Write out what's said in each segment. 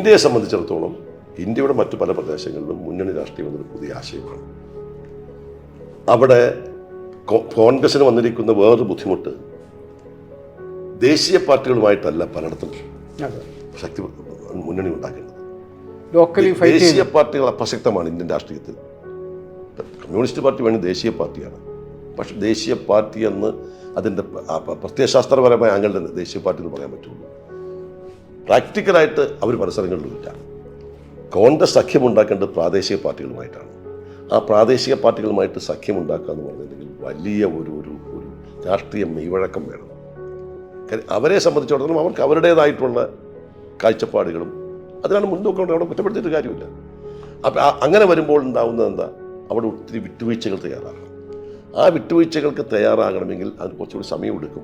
ഇന്ത്യയെ സംബന്ധിച്ചിടത്തോളം ഇന്ത്യയുടെ മറ്റു പല പ്രദേശങ്ങളിലും മുന്നണി രാഷ്ട്രീയം എന്നൊരു പുതിയ ആശയമാണ്. അവിടെ കോൺഗ്രസിന് വന്നിരിക്കുന്ന വേറൊരു ബുദ്ധിമുട്ട് ദേശീയ പാർട്ടികളുമായിട്ടല്ല പലയിടത്തും ശക്തി മുന്നണി ഉണ്ടാക്കേണ്ടത്. ദേശീയ പാർട്ടികൾ അപ്രസക്തമാണ് ഇന്ത്യൻ രാഷ്ട്രീയത്തിൽ. കമ്മ്യൂണിസ്റ്റ് പാർട്ടി വേണ്ടി ദേശീയ പാർട്ടിയാണ്. പക്ഷെ ദേശീയ പാർട്ടി എന്ന് അതിന്റെ പ്രത്യയശാസ്ത്രപരമായ ആംഗിളിൽ ദേശീയ പാർട്ടി എന്ന് പറയാൻ പറ്റുള്ളൂ. പ്രാക്ടിക്കലായിട്ട് അവർ പല സ്ഥലങ്ങളിലും ഇല്ല കോൺഗ്രസ് സഖ്യമുണ്ടാക്കേണ്ടത് പ്രാദേശിക പാർട്ടികളുമായിട്ടാണ്. ആ പ്രാദേശിക പാർട്ടികളുമായിട്ട് സഖ്യമുണ്ടാക്കുക എന്ന് പറഞ്ഞിട്ടുണ്ടെങ്കിൽ വലിയ ഒരു ഒരു ഒരു രാഷ്ട്രീയ മെയ്വഴക്കം വേണം. അവരെ സംബന്ധിച്ചിടത്തോളം അവർക്ക് അവരുടേതായിട്ടുള്ള കാഴ്ചപ്പാടുകളും അതിനാണ് മുൻതൂക്കം അവിടെ കുറ്റപ്പെടുത്തിയിട്ട് കാര്യമില്ല. അപ്പം അങ്ങനെ വരുമ്പോൾ ഉണ്ടാവുന്നത് എന്താ? അവിടെ ഒത്തിരി വിട്ടുവീഴ്ചകൾ തയ്യാറാകണം. ആ വിട്ടുവീഴ്ചകൾക്ക് തയ്യാറാകണമെങ്കിൽ അതിന് കുറച്ചുകൂടി സമയമെടുക്കും.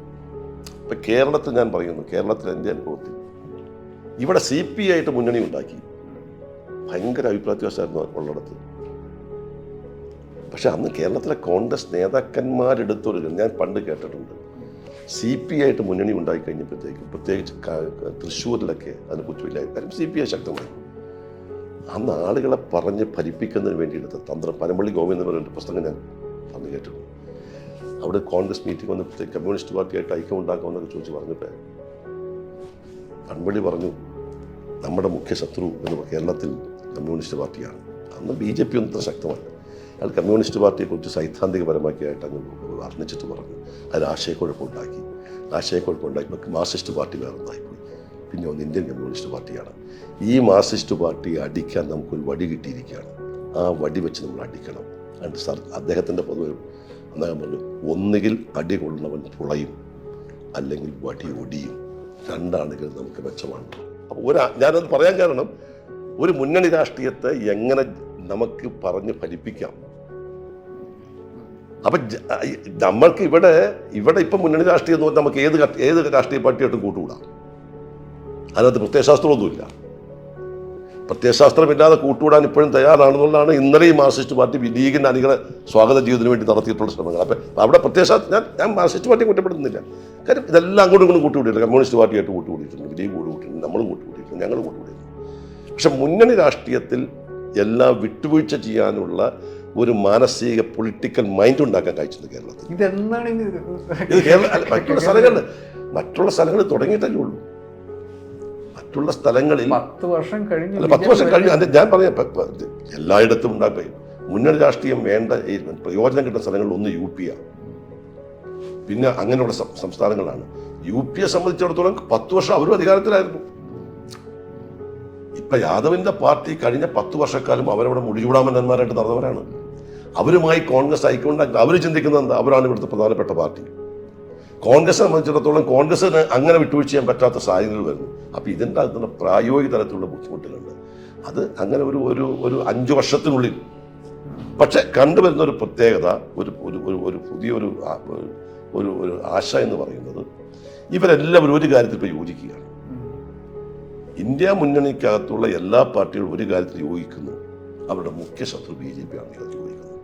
ഇപ്പം കേരളത്തിൽ ഞാൻ പറയുന്നു കേരളത്തിൽ എന്റെ അനുഭവത്തിൽ ഇവിടെ സി പി ആയിട്ട് മുന്നണി ഉണ്ടാക്കി. ഭയങ്കര അഭിപ്രായ വ്യത്യാസമായിരുന്നു ഉള്ളിടത്ത്. പക്ഷെ അന്ന് കേരളത്തിലെ കോൺഗ്രസ് നേതാക്കന്മാരെടുത്തൊരു ഞാൻ പണ്ട് കേട്ടിട്ടുണ്ട്. സി പി ആയിട്ട് മുന്നണി ഉണ്ടായി കഴിഞ്ഞപ്പോഴത്തേക്കും പ്രത്യേകിച്ച് തൃശ്ശൂരിലൊക്കെ അതിന് തൃശ്ശൂരിലൊക്കെ കാര്യം സി പി ഐ ശക്തമായി. അന്ന് ആളുകളെ പറഞ്ഞ് ഫലിപ്പിക്കുന്നതിന് വേണ്ടി എടുത്ത തന്ത്രം പനമ്പള്ളി ഗോവിന്ദൻ പറഞ്ഞ പുസ്തകം ഞാൻ പറഞ്ഞു കേട്ടിട്ടുണ്ട്. അവിടെ കോൺഗ്രസ് മീറ്റിംഗ് വന്നപ്പോഴത്തേക്ക് കമ്മ്യൂണിസ്റ്റ് പാർട്ടിയായിട്ട് ഐക്യം ഉണ്ടാക്കാമെന്നൊക്കെ ചോദിച്ച് പറഞ്ഞപ്പോൾ പൻപള്ളി പറഞ്ഞു നമ്മുടെ മുഖ്യ ശത്രു എന്ന് കേരളത്തിൽ കമ്മ്യൂണിസ്റ്റ് പാർട്ടിയാണ്. അന്ന് ബി ജെ പി ഒന്നും ഇത്ര ശക്തമല്ല. അയാൾ കമ്മ്യൂണിസ്റ്റ് പാർട്ടിയെക്കുറിച്ച് സൈദ്ധാന്തികപരമാക്കിയായിട്ട് അങ്ങ് വർണിച്ചിട്ട് പറഞ്ഞു. അതിൽ ആശയക്കുഴപ്പമുണ്ടാക്കി ആശയക്കുഴപ്പമുണ്ടാക്കി മാർസിസ്റ്റ് പാർട്ടി വേറെ ഒന്നായിപ്പോയി. പിന്നെ ഒന്ന് ഇന്ത്യൻ കമ്മ്യൂണിസ്റ്റ് പാർട്ടിയാണ്. ഈ മാർസിസ്റ്റ് പാർട്ടിയെ അടിക്കാൻ നമുക്കൊരു വടി കിട്ടിയിരിക്കുകയാണ്. ആ വടി വെച്ച് നമ്മൾ അടിക്കണം. അതുകൊണ്ട് സർ അദ്ദേഹത്തിന്റെ പൊതുവെ അദ്ദേഹം പറഞ്ഞു ഒന്നുകിൽ അടി കൊള്ളുന്നവൻ പുളയും അല്ലെങ്കിൽ വടി ഒടിയും. രണ്ടാണെങ്കിൽ നമുക്ക് മെച്ചമാണ്. അപ്പോൾ ഒരു ഞാനത് പറയാൻ കാരണം ഒരു മുന്നണി രാഷ്ട്രീയത്തെ എങ്ങനെ നമുക്ക് പറഞ്ഞ് ഫലിപ്പിക്കാം? അപ്പൊ നമ്മൾക്ക് ഇവിടെ ഇവിടെ ഇപ്പം മുന്നണി രാഷ്ട്രീയം എന്ന് നമുക്ക് ഏത് ഏത് രാഷ്ട്രീയ പാർട്ടിയായിട്ടും കൂട്ടുകൂടാം. അതിനകത്ത് പ്രത്യയശാസ്ത്രമൊന്നുമില്ല. പ്രത്യയശാസ്ത്രമില്ലാതെ കൂട്ടുകൂടാൻ ഇപ്പോഴും തയ്യാറാണെന്നുള്ളതാണ് ഇന്നലെ ഈ മാർക്സിസ്റ്റ് പാർട്ടി ലീഗിന്റെ അണികളെ സ്വാഗത ജീവിതത്തിന് വേണ്ടി നടത്തിയിട്ടുള്ള ശ്രമങ്ങൾ. അപ്പോൾ അവിടെ പ്രത്യയശാസ്ത്രം ഞാൻ ഞാൻ മാർക്സിസ്റ്റ് പാർട്ടി കുറ്റപ്പെടുത്തുന്നില്ല. കാര്യം ഇതെല്ലാം അങ്ങോട്ടും ഇങ്ങോട്ടും കൂട്ടുകൂടിയിട്ടുണ്ട്. കമ്മ്യൂണിസ്റ്റ് പാർട്ടിയായിട്ട് കൂട്ടുകൂടിയിട്ടുണ്ട്. ലീഗ് കൂട്ടുകൂടിയിട്ടുണ്ട്. നമ്മളും കൂട്ടുകൂടിയിട്ടുണ്ട്. ഞങ്ങളും കൂട്ടുകൂടിയിട്ടുണ്ട്. പക്ഷെ മുന്നണി രാഷ്ട്രീയത്തിൽ എല്ലാം വിട്ടുവീഴ്ച ചെയ്യാനുള്ള ഒരു മാനസിക പൊളിറ്റിക്കൽ മൈൻഡ് ഉണ്ടാക്കാൻ കഴിച്ചത് കേരളത്തിൽ. ഇത്? കേരള മറ്റുള്ള സ്ഥലങ്ങളിൽ മറ്റുള്ള സ്ഥലങ്ങളിൽ തുടങ്ങിയിട്ടല്ലേ ഉള്ളൂ. മറ്റുള്ള സ്ഥലങ്ങളിൽ പത്ത് വർഷം കഴിഞ്ഞു പത്ത് വർഷം കഴിഞ്ഞു അതിന്റെ ഞാൻ പറയാം എല്ലായിടത്തും ഉണ്ടാക്കുകയും മുന്നണി രാഷ്ട്രീയം വേണ്ട പ്രയോജനം കിട്ടുന്ന സ്ഥലങ്ങളിൽ ഒന്ന് യു പി ആണ്. പിന്നെ അങ്ങനെയുള്ള സംസ്ഥാനങ്ങളാണ്. യു പിയെ സംബന്ധിച്ചിടത്തോളം പത്ത് വർഷം അവരും അധികാരത്തിലായിരുന്നു. ഇപ്പൊ യാദവിന്റെ പാർട്ടി കഴിഞ്ഞ പത്ത് വർഷക്കാലം അവരവിടെ മുടിചൂടാമന്നന്മാരായിട്ട് നടന്നവരാണ്. അവരുമായി കോൺഗ്രസ് ഐക്യമുണ്ടാക്കി അവർ ചിന്തിക്കുന്നത് എന്താ? അവരാണ് ഇവിടുത്തെ പ്രധാനപ്പെട്ട പാർട്ടി. കോൺഗ്രസ് സംബന്ധിച്ചിടത്തോളം കോൺഗ്രസിന് അങ്ങനെ വിട്ടുവീഴ്ച ചെയ്യാൻ പറ്റാത്ത സാഹചര്യങ്ങൾ വരുന്നു. അപ്പോൾ അകത്തുള്ള പ്രായോഗിക തലത്തിലുള്ള ബുദ്ധിമുട്ടുകളുണ്ട്. അത് അങ്ങനെ ഒരു ഒരു ഒരു അഞ്ച് വർഷത്തിനുള്ളിൽ. പക്ഷെ കണ്ടുവരുന്ന ഒരു പ്രത്യേകത ഒരു ഒരു ഒരു പുതിയൊരു ഒരു- ഒരു ആശ എന്ന് പറയുന്നത് ഇവരെല്ലാവരും ഒരു കാര്യത്തിൽ ഇപ്പോൾ യോജിക്കുകയാണ്. ഇന്ത്യ മുന്നണിക്കകത്തുള്ള എല്ലാ പാർട്ടികളും ഒരു കാര്യത്തിൽ യോജിക്കുന്നു. അവരുടെ മുഖ്യ ശത്രു ബി ജെ പി ആണ്.